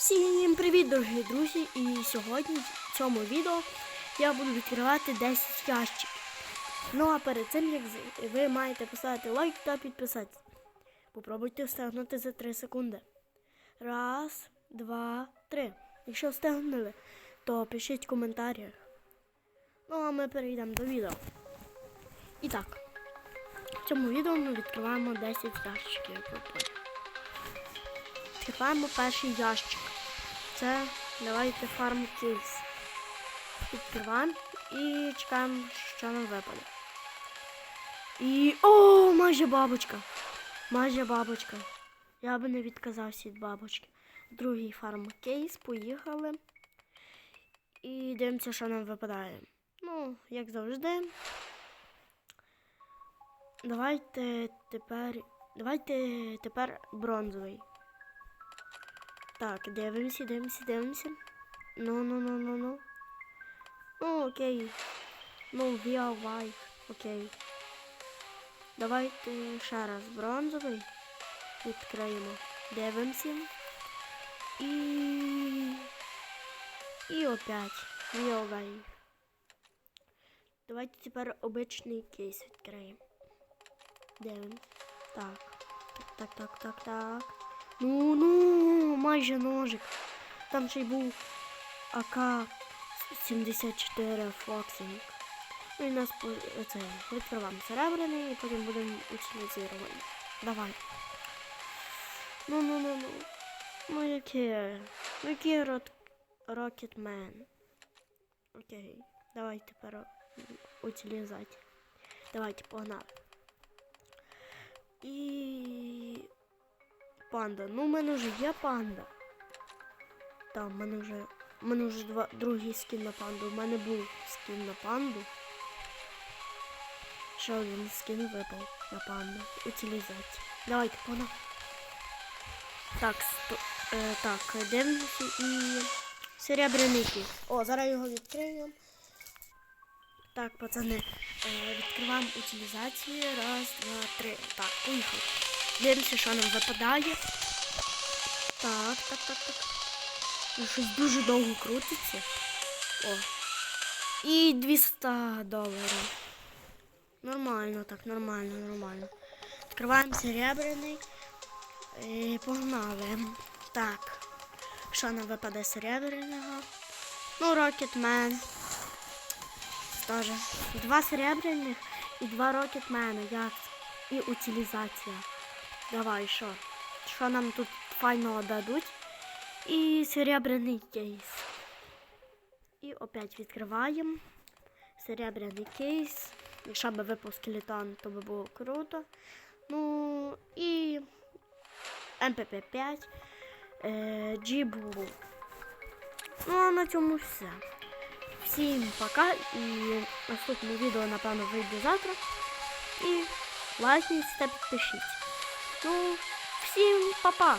Всім привіт, дорогі друзі! І сьогодні в цьому відео я буду відкривати 10 ящиків. Ну а перед цим, як ви маєте поставити лайк та підписатися. Попробуйте встигнути за 3 секунди. Раз, два, три. Якщо встигнули, то пишіть в коментарях. Ну а ми перейдемо до відео. І так, в цьому відео ми відкриваємо 10 ящиків. Відкриваємо перший ящик. Це давайте фарм кейс. Відкриваємо і чекаємо, що нам випаде. І. О, майже бабочка! Майже бабочка. Я би не відказався від бабочки. Другий фарм кейс, поїхали. І дивимося, що нам випадає. Ну, як завжди. Давайте тепер. Давайте тепер бронзовий. Так, дивимося, дивимося, дивимося. Ну, ну, ну, ну, ну. Ну, окей. Ну, we. Окей. Давайте ще раз бронзовий. Відкриємо. Дивимося. І. І опять. We. Давайте тепер обичний кейс відкриємо. Дивимось. Так, так, так, так, так. Ну, ну, майже ножик. Там ще й був АК-74 Фоксинг. Ну і нас це відкриваємо серебряний і потім будемо утилізувати. Давай. Ну, ну, ну, ну. Ну, яке? Ну, який рот... Рокетмен. Окей. Давай тепер утилізати. Давайте, погнали. І панда. Ну, у мене вже є панда. Там, в мене вже. У мене вже два, другий скін на панду. У мене був скін на панду. Ще один скін випав на панду. Утилізація. Давайте, пона. Так, сто, е, так, дивимося і серебряний кіт. О, зараз його відкриємо. Так, пацани, е, відкриваємо утилізацію. Раз, два, три. Так, поїхали. Дивимося, що нам випадає. Так, так, так, так. Ну, щось дуже довго крутиться. О. І 200 доларів. Нормально, так, нормально, нормально. Відкриваємо серебряний. І погнали. Так. Що нам випаде серебряного? Ну, Рокетмен. Тоже. Два серебряних і два рокетмена. Як? І утилізація. Давай, що? Що нам тут файного дадуть? І серебряний кейс. І опять відкриваємо. Серебряний кейс. Якщо б випав скелетон, то би було круто. Ну і МПП-5. Е, Джібу. Ну, а на цьому все. Всім пока і наступне відео, напевно, вийде завтра. І лайкніть та підпишіть. Ну, всім па-па!